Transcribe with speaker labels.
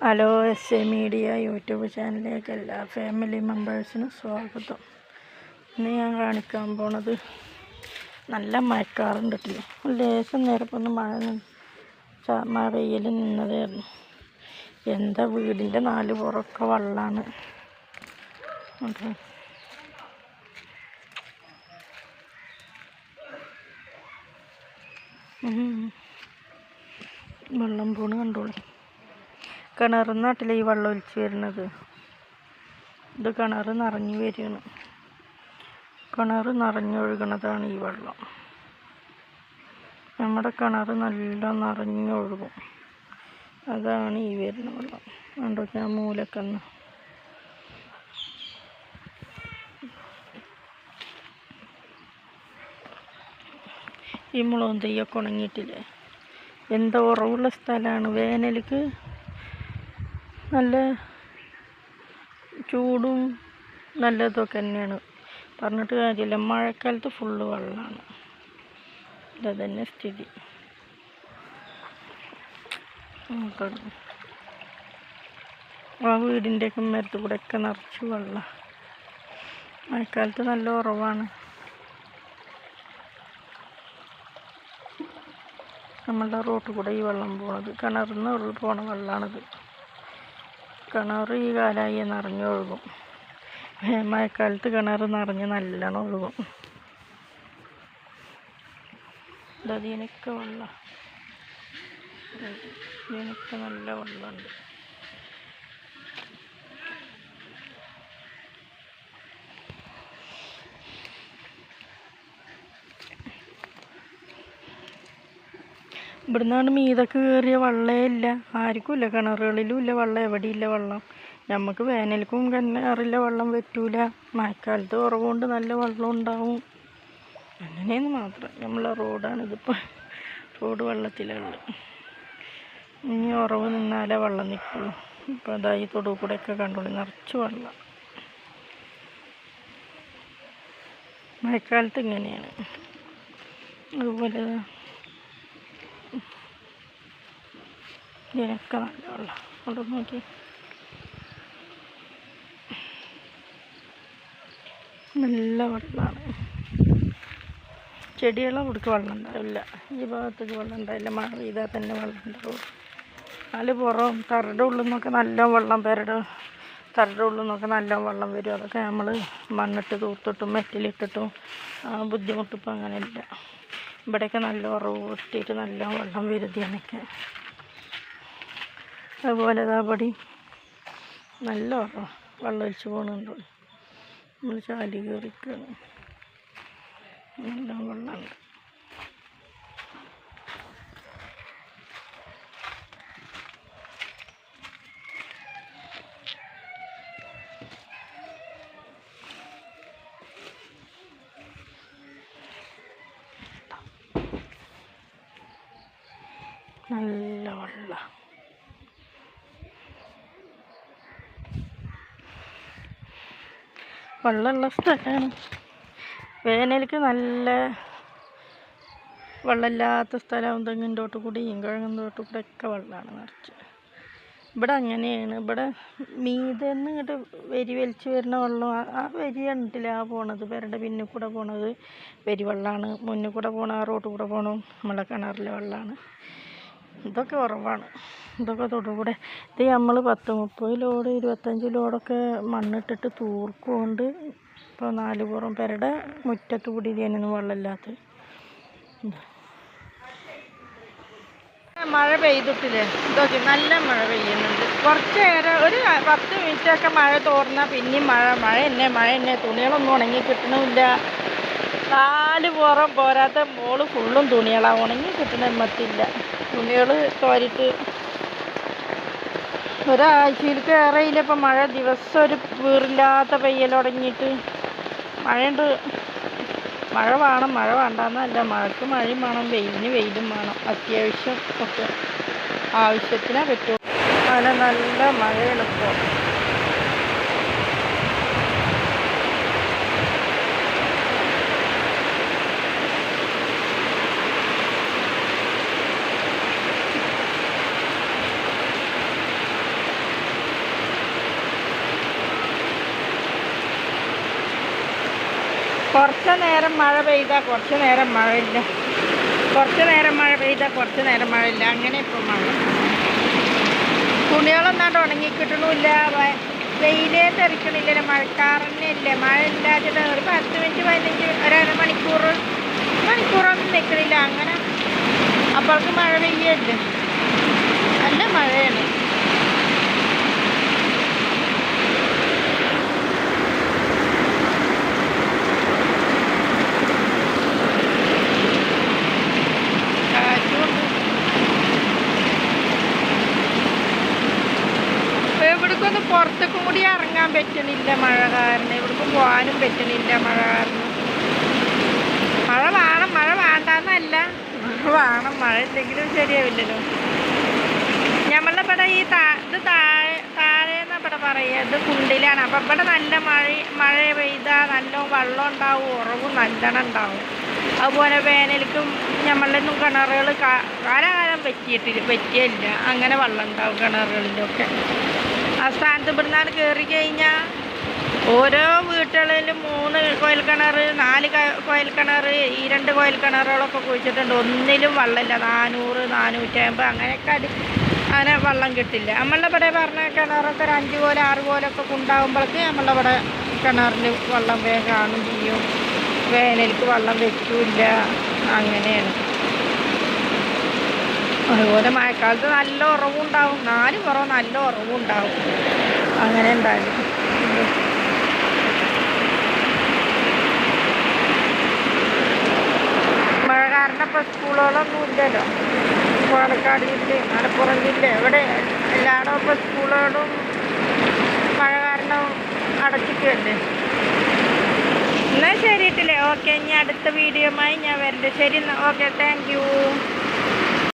Speaker 1: Hello S A media YouTube ചാനലിലേക്ക് എല്ലാ family മെമ്പേഴ്സിനും സ്വാഗതം. ഇന്ന് ഞാൻ കാണിക്കാൻ പോണത് നല്ല മഴക്കാറുണ്ട് കേട്ടോ. ലേശം നേരപ്പം ഒന്ന് മഴ മഴ പെയ്യൽ നിന്നതായിരുന്നു. എന്താ വീടിന്റെ നാല് പുറമൊക്കെ വെള്ളമാണ്. വെള്ളം പോണ് കണ്ടോളി. കിണറിൽ നാട്ടിലെ ഈ വെള്ളം ഒലിച്ച് വരുന്നത്. ഇത് കിണർ നിറഞ്ഞു വരികയാണ്. കിണർ നിറഞ്ഞൊഴുകണതാണ് ഈ വെള്ളം. നമ്മുടെ കിണർ നല്ല നിറഞ്ഞൊഴുകും അതാണ് ഈ വരുന്ന വെള്ളം. കണ്ടോ ഞാൻ മൂലക്കന്ന് ഈ മുളകും തെയ്യൊക്കെ ഉണങ്ങിയിട്ടില്ലേ? എന്താ ഉറവുള്ള സ്ഥലമാണ് വേനൽക്ക്? നല്ല ചൂടും നല്ലതൊക്കെ തന്നെയാണ്. പറഞ്ഞിട്ട് കാര്യമില്ല. മഴക്കാലത്ത് ഫുള്ള് വെള്ളമാണ്. ഇതന്നെ തന്നെ സ്ഥിതി ആ വീടിന്റെയൊക്കെ മരത്ത് കൂടെ ഒക്കെ നിറച്ച് വെള്ളം. മഴക്കാലത്ത് നല്ല ഉറവാണ്. നമ്മളുടെ റോട്ടിൽ കൂടെ ഈ വെള്ളം പോണത്. കിണറിൽ നിന്ന് പോണ വെള്ളമാണിത് കിണർ ഈ കാലമായി നിറഞ്ഞൊഴുകും ഏ, മഴക്കാലത്ത് കിണർ നിറഞ്ഞ് നല്ലോണം ഒഴുകും. ഇതിനൊക്കെ വെള്ളം. ഇതിനൊക്കെ നല്ല വെള്ളമുണ്ട്. ഇവിടുന്നാണ് മീതൊക്കെ കയറിയ വെള്ളമേ ഇല്ല. ആർക്കും ഇല്ല. കിണറുകളിലും ഇല്ല. വെള്ളം എവിടെയില്ല വെള്ളം. നമുക്ക് വേനൽക്കും കിണറിലെ വെള്ളം പറ്റൂല. മഴക്കാലത്ത് കുറവുകൊണ്ട് നല്ല വെള്ളം ഉണ്ടാവും. അങ്ങനെയെന്ന് മാത്രം. നമ്മളെ റോഡാണ് ഇതിപ്പോൾ റോഡ് വെള്ളത്തിലുള്ളത് ഇനി ഉറവ് നിന്നാലേ വെള്ളം നിൽക്കുള്ളൂ ഇപ്പോൾ അതായി തൊടു കൂടെയൊക്കെ കണ്ടോളൂ. നിറച്ച് വെള്ളം. മഴക്കാലത്ത് ഇങ്ങനെയാണ്. അതുപോലെ ഇതിനൊക്കെ നല്ല വെള്ളം അവിടെ നോക്കി. നല്ല വെള്ളമാണ്. ചെടികളെ കൊടുക്ക് വെള്ളം ഉണ്ടാവില്ല. ഈ ഭാഗത്തേക്ക് വെള്ളം ഉണ്ടാവില്ല. മഴ പെയ്താൽ തന്നെ വെള്ളം ഉണ്ടാവും. നാല് പുറം തറയുടെ ഉള്ളിൽ നിന്നൊക്കെ നല്ല വെള്ളം പേരുടെ തറയുടെ ഉള്ളിൽ നിന്നൊക്കെ നല്ല വെള്ളം വരും. അതൊക്കെ നമ്മൾ മണ്ണിട്ട് തൂർത്തിട്ടും മെറ്റിലിട്ടിട്ടും ബുദ്ധിമുട്ടിപ്പോൾ അങ്ങനെയില്ല. ഇവിടെയൊക്കെ നല്ല ഉറവ് പൊട്ടിയിട്ട് നല്ല വെള്ളം വരുതിയാണൊക്കെ അതുപോലെ ഇതാപടി നല്ല ഉറവ് വെള്ളം ഒലിച്ച് പോകുന്നുണ്ട് നമ്മൾ ചാലി കയറിക്കാണ് നല്ല വെള്ളമുണ്ട് നല്ല വെള്ളം. വെള്ളമുള്ള സ്ഥലമാണ്. വേനലിക്ക് നല്ല വെള്ളമില്ലാത്ത സ്ഥലം. തെങ്ങിന്റോട്ട് കൂടിയും കിഴങ്ങിന്റോട്ട് കൂടെ ഒക്കെ വെള്ളമാണ് നിറച്ച്. ഇവിടെ അങ്ങനെയാണ്. ഇവിടെ മീതെന്ന് ഇങ്ങോട്ട് വരി വലിച്ച് വരുന്ന വെള്ളം ആ- വെരി കണ്ടിട്ടില്ല? ആ പോണത് പേരുടെ പിന്നിൽ കൂടെ പോണത് വരി വെള്ളമാണ്. മുന്നിൽ കൂടെ പോണ ആ റോട്ടിൽ കൂടെ പോകണം നമ്മളെ കിണറിലെ വെള്ളമാണ്. ഇതൊക്കെ കുറവാണ് ഇതൊക്കെ തൊടുകൂടെ. ഇത് നമ്മൾ പത്ത് മുപ്പത് ലോഡ് ഇരുപത്തഞ്ച് ലോഡൊക്കെ മണ്ണിട്ടിട്ട് തൂർക്കുകൊണ്ട് ഇപ്പോൾ നാല് പുറം പെരയുടെ മുറ്റത്ത് കൂടി ഇതിനൊന്നും വെള്ളമില്ലാത്ത മഴ പെയ്തിട്ടില്ലേ? ഇതൊക്കെ നല്ല മഴ പെയ്യുന്നുണ്ട്. കുറച്ച് നേരം ഒരു പത്ത് മിനിറ്റൊക്കെ മഴ തോർന്നാൽ പിന്നെയും മഴ മഴ തന്നെ മഴ തന്നെ. തുണികളൊന്നും ഉണങ്ങി കിട്ടണമില്ല. നാല് പുറം പോരാത്ത മോൾ ഫുള്ളും തുണികളാണ് ഉണങ്ങി കിട്ടണ മത്തില്ല തുണികൾ തോരിട്ട് ഒരാഴ്ചയിൽ കയറിയില്ല ഇപ്പം മഴ ദിവസം ഒരു വീറില്ലാത്ത പെയ്യൽ തുടങ്ങിയിട്ട് മഴയുണ്ട്. മഴ വേണം മഴ വേണ്ടെന്നല്ല. മഴക്ക് മഴയും വേണം വെയിലിന് വെയിലും വേണം. അത്യാവശ്യം ഒക്കെ ആവശ്യത്തിനേ പറ്റൂ. അങ്ങനെ നല്ല മഴയാണ് ഇപ്പോൾ കുറച്ച് നേരം മഴ പെയ്താൽ കുറച്ച് നേരം മഴയില്ല കുറച്ച് നേരം മഴ പെയ്താൽ കുറച്ച് നേരം മഴയില്ല അങ്ങനെ ഇപ്പോൾ മഴ. തുണികളൊന്നാണ്ട് ഉണങ്ങി കിട്ടണമില്ല വ- വെയിലേ തെറിക്കണില്ല മഴക്കാറന്നെ ഇല്ല മഴ ഇല്ലാതെ ഒരു പത്ത് മിനിറ്റ് പതിനഞ്ച് ഒരര മണിക്കൂർ മണിക്കൂറൊന്നും നിൽക്കണില്ല അങ്ങനെ അപ്പോൾക്ക് മഴ പെയ്യല്ലേ. നല്ല മഴയാണ്. പറ്റണില്ല മഴ കാരണം. ഇവിടേക്കും പോകാനും പറ്റണില്ല മഴ കാരണം. മഴ വേണം മഴ വേണ്ടെന്നല്ല. മഴ വേണം മഴ ഇല്ലെങ്കിലും ശരിയാവില്ലല്ലോ. നമ്മളുടെ ഇവിടെ ഈ താ ഇത് താഴെ താഴേന്ന് ഇവിടെ പറയുക. ഇത് കുണ്ടിലാണ്. അപ്പം ഇവിടെ നല്ല മഴ മഴ പെയ്താൽ നല്ല വെള്ളം ഉണ്ടാവും ഉറവും നല്ലോണം ഉണ്ടാവും. അതുപോലെ വേനൽക്കും നമ്മളുടെ ഒന്നും കിണറുകൾ കാലകാലം പറ്റിയിട്ടില്ല പറ്റിയില്ല. അങ്ങനെ വെള്ളം ഉണ്ടാവും കിണറുകളിലൊക്കെ. ആ സ്ഥാനത്ത് ഇവിടുന്നാണ് കയറി കഴിഞ്ഞാൽ ഓരോ വീട്ടുകളിലും മൂന്ന് കോയൽ കിണർ നാല് കോയൽ കിണർ ഈ രണ്ട് കോയൽ കിണറുകളൊക്കെ കുഴിച്ചിട്ടുണ്ട്. ഒന്നിലും വെള്ളമില്ല. നാനൂറ് നാനൂറ്റമ്പത് അങ്ങനെയൊക്കെ അടി അങ്ങനെ വെള്ളം കിട്ടില്ല. നമ്മളുടെ ഇവിടെ പറഞ്ഞ കിണറൊക്കെ ഒരു അഞ്ച് പോലെ ആറ് പോലൊക്കെ ഉണ്ടാകുമ്പോഴേക്ക് ഇവിടെ കിണറിൽ വെള്ളം വേഗം കാണും ചെയ്യും. വേനൽക്ക് വെള്ളം വെക്കില്ല. അങ്ങനെയാണ്. അതുപോലെ മഴക്കാലത്ത് നല്ല ഉറവുണ്ടാവും. നാല് പുറം നല്ല ഉറവുണ്ടാവും. അങ്ങനെ ഉണ്ടായിരുന്നു മഴ കാരണം ഇപ്പോൾ സ്കൂളുകളൊന്നും ഇല്ലല്ലോ. പാലക്കാട് ജില്ല മലപ്പുറം ജില്ല എവിടെ എല്ലായിടവും ഇപ്പോൾ സ്കൂളുകളും മഴ കാരണം അടച്ചിട്ടല്ലേ എന്നാൽ ശരിട്ടില്ലേ ഓക്കെ ഇനി അടുത്ത വീഡിയോമായി ഞാൻ വരണ്ട്. ശരി എന്നാൽ ഓക്കെ താങ്ക്